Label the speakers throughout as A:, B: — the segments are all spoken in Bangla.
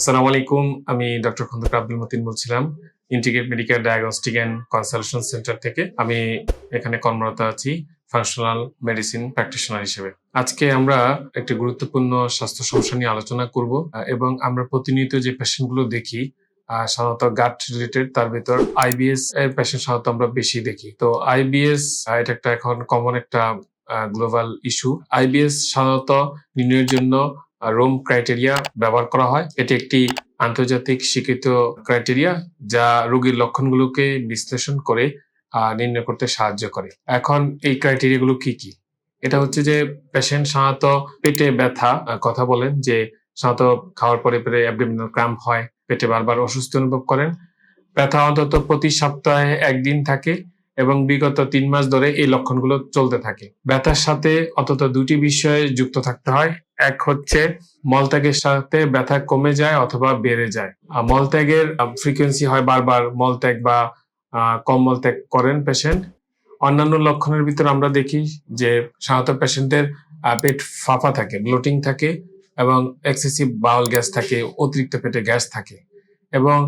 A: আসসালামু আলাইকুম। আমি ডক্টর খন্দকার আব্দুল মতিন বলছিলাম integrate medical diagnostic and consultation centre থেকে। আমি এখানে কর্মরত আছি ফাংশনাল মেডিসিন প্র্যাকটিশনার হিসেবে। আজকে আমরা একটি গুরুত্বপূর্ণ স্বাস্থ্য সমস্যা নিয়ে আলোচনা করব, এবং আমরা প্রতিনিয়ত যে পেশেন্টগুলো দেখি সাধারণত গাট রিলেটেড তার ভিতর আইবিএস এর পেশেন্ট সাধারণত আমরা বেশি দেখি। তো আইবিএস এটা একটা এখন কমন একটা গ্লোবাল ইস্যু আইবিএস সাধারণত নির্ণয়ের জন্য রোম ক্রাইটেরিয়া ব্যবহার করা হয়। এটি একটি আন্তর্জাতিক স্বীকৃত ক্রাইটেরিয়া যা রোগীর লক্ষণগুলোকে বিশ্লেষণ করে নির্ণয় করতে সাহায্য করে। এখন এই ক্রাইটেরিয়াগুলো কি কি? এটা হচ্ছে যে পেশেন্ট সাধারণত পেটে ব্যথা কথা বলেন যে সাধারণত খাওয়ার পরে পেটে অ্যাবডোমিনাল ক্রাম্প হয়, পেটে বারবার অসুস্থ অনুভব করেন। ব্যথা অন্তত প্রতি সপ্তাহে একদিন থাকে। এবং বিগত তিন মাস ধরে এই লক্ষণগুলো চলতে থাকে। ব্যথার সাথে অন্তত দুটি বিষয়ে যুক্ত থাকতে হয়। এক হচ্ছে মলত্যাগের সাথে ব্যথা কমে যায় অথবা বেড়ে যায়। মলত্যাগের ফ্রিকোয়েন্সি হয় বারবার মলত্যাগ বা কম মলত্যাগ করেন পেশেন্ট অন্যান্য লক্ষণের ভিতর আমরা দেখি যে সাধারণত পেশেন্টের পেট ফাঁপা থাকে ব্লোটিং থাকে এবং এক্সেসিভ বাউল গ্যাস থাকে, অতিরিক্ত পেটে গ্যাস থাকে এবং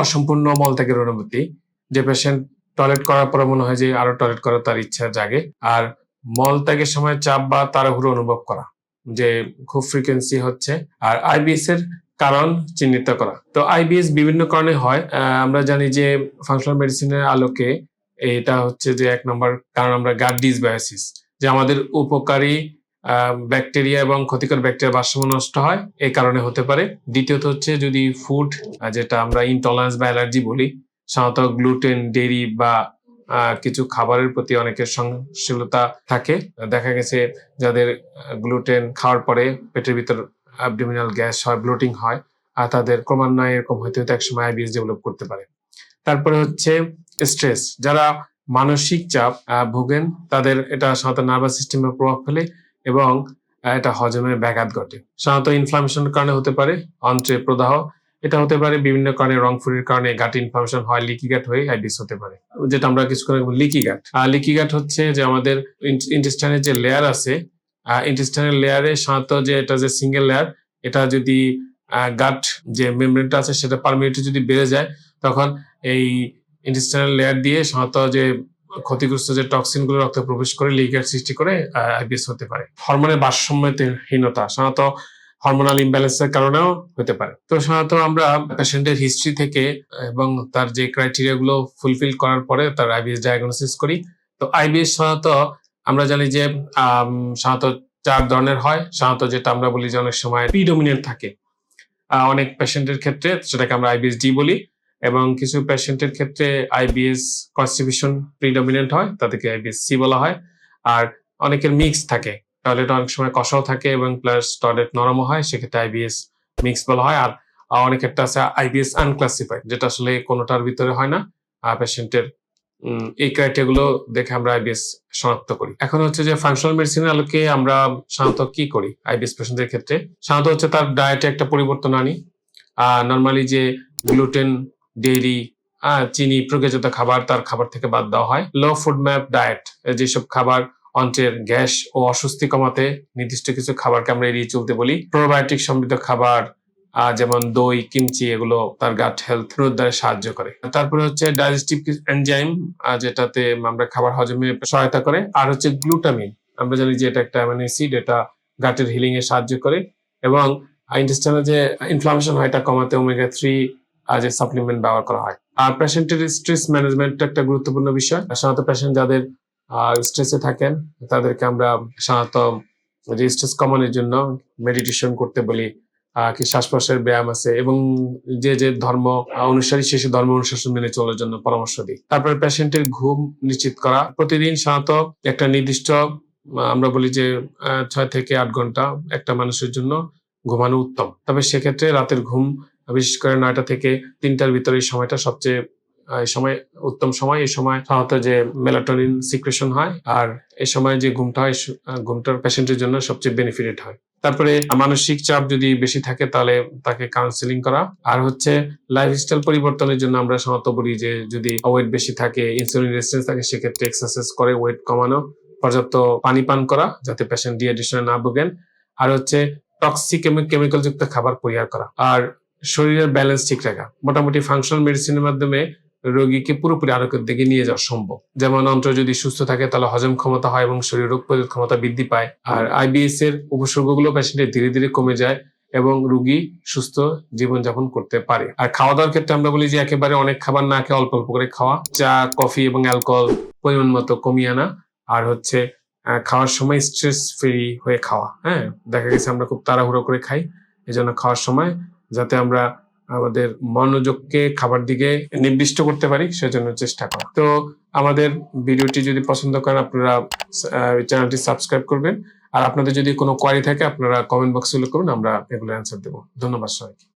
A: অসম্পূর্ণ মলত্যাগের অনুভূতি। যে পেশেন্ট টয়লেট করার পর মনে হয় যে আরও টয়লেট করার তার ইচ্ছা জাগে। আর মলত্যাগের সময় চাপ বা তাড়াহুড়ো অনুভব করা, যে খুব ফ্রিকোয়েন্সি হচ্ছে। আর আইবিএস এর কারণ চিহ্নিত করা। তো আইবিএস বিভিন্ন কারণে হয়। আমরা জানি যে ফাংশনাল মেডিসিনের আলোকে এটা হচ্ছে যে এক নম্বর কারণ আমরা গাট ডিসবায়োসিস যে আমাদের উপকারী ব্যাকটেরিয়া এবং ক্ষতিকর ব্যাকটেরিয়া ভারসাম্য নষ্ট হয় এই কারণে হতে পারে। দ্বিতীয়ত হচ্ছে যদি ফুড যেটা আমরা ইনটলারেন্স বা অ্যালার্জি বলি সাধারণত গ্লুটেন ডেরি বা কিছু খাবারের প্রতি অনেকের সংশীলতা থাকে। দেখা গেছে যাদের গ্লুটেন খাওয়ার পরে পেটের ভিতর অ্যাবডোমিনাল গ্যাস হয় ব্লোটিং হয়, আর তাদের ক্রমান্বয়ে এরকম হতে হতে একসময় আইবিএস ডেভেলপ করতে পারে। তারপরে হচ্ছে স্ট্রেস যারা মানসিক চাপ ভোগেন, তাদের এটা সাধারণত নার্ভাস সিস্টেমে প্রভাব ফেলে এবং এটা হজমে ব্যাঘাত ঘটে। সাধারণত ইনফ্লামেশনের কারণে হতে পারে, অন্ত্রে প্রদাহ এটা হতে পারে বিভিন্ন কারণে রং ফুরির কারণে গাট ইনফ্লামেশন হয় লিকি গাট হয়ে আইবিএস হতে পারে। যেটা আমরা কিছুক্ষণ লিকি গাট লিকি গাট হচ্ছে যে আমাদের ইন্টেস্টাইনের যে লেয়ার আছে ইন্টেস্টাইনের লেয়ারে সাধারণত যে এটা যে সিঙ্গেল লেয়ার এটা যদি গাট যে মেমব্রেনটা আছে সেটা পারমিটিভ যদি বেড়ে যায়, তখন এই ইন্টেস্টাইনাল লেয়ার দিয়ে সাধারণত যে ক্ষতিগ্রস্ত যে টক্সিনগুলো রক্তে প্রবেশ করে লিগার সৃষ্টি করে আইবিএস হতে পারে। হরমোনের ভারসাম্যহীনতা, সাধারণত হরমোনাল ইমব্যালেন্সের কারণেও হতে পারে। তো সাধারণত আমরা পেশেন্টের হিস্ট্রি থেকে এবং তার যে ক্রাইটেরিয়া গুলো ফুলফিল করার পরে তার আইবিএস ডায়াগনোসিস করি। তো আইবিএস সাধারণত আমরা জানি যে সাধারণত চার ধরনের হয়। সাধারণত যেটা আমরা বলি যে অনেক সময় প্রিডোমিনেন্ট থাকে। অনেক পেশেন্টের ক্ষেত্রে সেটাকে আমরা আইবিএস ডি বলি এবং কিছু পেশেন্টের ক্ষেত্রে আইবিএস কনস্টিবিউশন প্রিডমিনেন্ট হয়, তাদেরকে আইবিএস সি বলা হয়। আর অনেকের মিক্স থাকে। টয়লেট অনেক সময় কষাও থাকে এবং প্লাস টয়লেট নরমও হয়, সেক্ষেত্রে আইবিএস মিক্স বলা হয়। আর অনেক ক্ষেত্রে আছে আইবিএস আনক্লাসিফাইড যেটা আসলে কোনোটার ভিতরে হয় না। পেশেন্টের এই ক্রাইটেরিয়া গুলো দেখে আমরা আইবিএস শনাক্ত করি। এখন হচ্ছে যে ফাংশনাল মেডিসিনের আলোকে আমরা সাধারণত কি করি আইবিএস পেশেন্টের ক্ষেত্রে? সাধারণত হচ্ছে তার ডায়েটে একটা পরিবর্তন আনি। নর্মালি যে গ্লুটেন ডেইরি চিনি প্রক্রিয়াজাত খাবার, তার খাবার থেকে বাদ দেওয়া হয়। লো ফুড ম্যাপ ডায়েট যেসব খাবার অন্ত্রের গ্যাস ও অস্বস্তি কমাতে নির্দিষ্ট কিছু খাবারকে আমরা এড়িয়ে চলতে বলি। প্রোবায়োটিক সমৃদ্ধ খাবার যেমন দই, কিমচি, এগুলো তার গাট হেলথ পুনরুদ্ধারে সাহায্য করে। তারপরে হচ্ছে ডাইজেস্টিভ এনজাইম যেটাতে আমরা খাবার হজমে সহায়তা করে। আর হচ্ছে গ্লুটামিন আমরা জানি যে এটা একটা অ্যামিনো অ্যাসিড এটা গাটের হিলিং এ সাহায্য করে। এবং ইন্টেস্টাইনাল যে ইনফ্লামেশন হয়, এটা কমাতে ওমেগা থ্রি যে সাপ্লিমেন্ট ব্যবহার করা হয়। আর পেশেন্টের স্ট্রেস ম্যানেজমেন্ট একটা গুরুত্বপূর্ণ বিষয়। সাধারণত পেশেন্ট যাদের স্ট্রেসে থাকেন, তাদেরকে আমরা সাধারণত যে স্ট্রেস কমানোর জন্য মেডিটেশন করতে বলি কি শ্বাস প্রশ্বাসের ব্যায়াম আছে এবং যে যে ধর্ম অনুসারী শেষে ধর্ম অনুশাসন মেনে চলার জন্য পরামর্শ দিই। তারপরে পেশেন্টের ঘুম নিশ্চিত করা। প্রতিদিন সাধারণত একটা নির্দিষ্ট, আমরা বলি যে ছয় থেকে আট ঘণ্টা একটা মানুষের জন্য ঘুমানো উত্তম। তবে সেক্ষেত্রে রাতের ঘুম, বিশেষ করে নয়টা থেকে তিনটার ভিতরে সময়টা সবচেয়ে এই সময়, উত্তম সময়, এই সময় সাধারণত যে মেলাটোনিন সিক্রেশন হয় আর এই সময় যে ঘুমটা হয় ঘুমটার পেশেন্টের জন্য সবচেয়ে বেনিফিটেড হয়। তারপরে মানসিক চাপ যদি বেশি থাকে তাহলে তাকে কাউন্সিলিং করা। আর হচ্ছে লাইফস্টাইল পরিবর্তনের জন্য আমরা সাধারণত বলি যে যদি ওয়েট বেশি থাকে ইনসুলিন রেজিস্ট্যান্স থাকে, সেক্ষেত্রে এক্সারসাইজ করে ওয়েট কমানো, পর্যাপ্ত পানি পান করা যাতে পেশেন্ট ডিহাইড্রেশনে না ভোগেন। আর হচ্ছে টক্সিক কেমিক্যাল যুক্ত খাবার পরিহার করা। আর শরীরের ব্যালেন্স ঠিক রাখা। মোটামুটি ফাংশনাল মেডিসিনের মাধ্যমে রোগীকে পুরোপুরি আরোগ্যের দিকে নিয়ে যাওয়া সম্ভব। যেমন অন্ত্র যদি সুস্থ থাকে, তাহলে হজম ক্ষমতা হয় এবং শরীর রোগ প্রতিরোধ ক্ষমতা বৃদ্ধি পায়। আর আইবিএস এর উপসর্গগুলো পেশেন্টের ধীরে ধীরে কমে যায় এবং রোগী সুস্থ জীবনযাপন করতে পারে। আর খাওয়া দাওয়ার ক্ষেত্রে আমরা বলি যে, একেবারে অনেক খাবার না খেয়ে অল্প অল্প করে খাওয়া। চা, কফি এবং অ্যালকোহল পরিমাণ মতো কমিয়ে আনা। আর হচ্ছে খাওয়ার সময় স্ট্রেস ফ্রি হয়ে খাওয়া। হ্যাঁ দেখা গেছে আমরা খুব তাড়াহুড়ো করে খাই। এই জন্য খাওয়ার সময় যাতে আমরা আমাদের মনোযোগকে খাবার দিকে নির্দিষ্ট করতে পারি, সেজন্য চেষ্টা করা। তো আমাদের ভিডিওটি যদি পছন্দ করেন, আপনারা চ্যানেলটি সাবস্ক্রাইব করবেন। আর আপনাদের যদি কোনো কোয়ারি থাকে, আপনারা কমেন্ট বক্সে উল্লেখ করুন, আমরা এগুলো অ্যান্সার দেবো। ধন্যবাদ সবাইকে।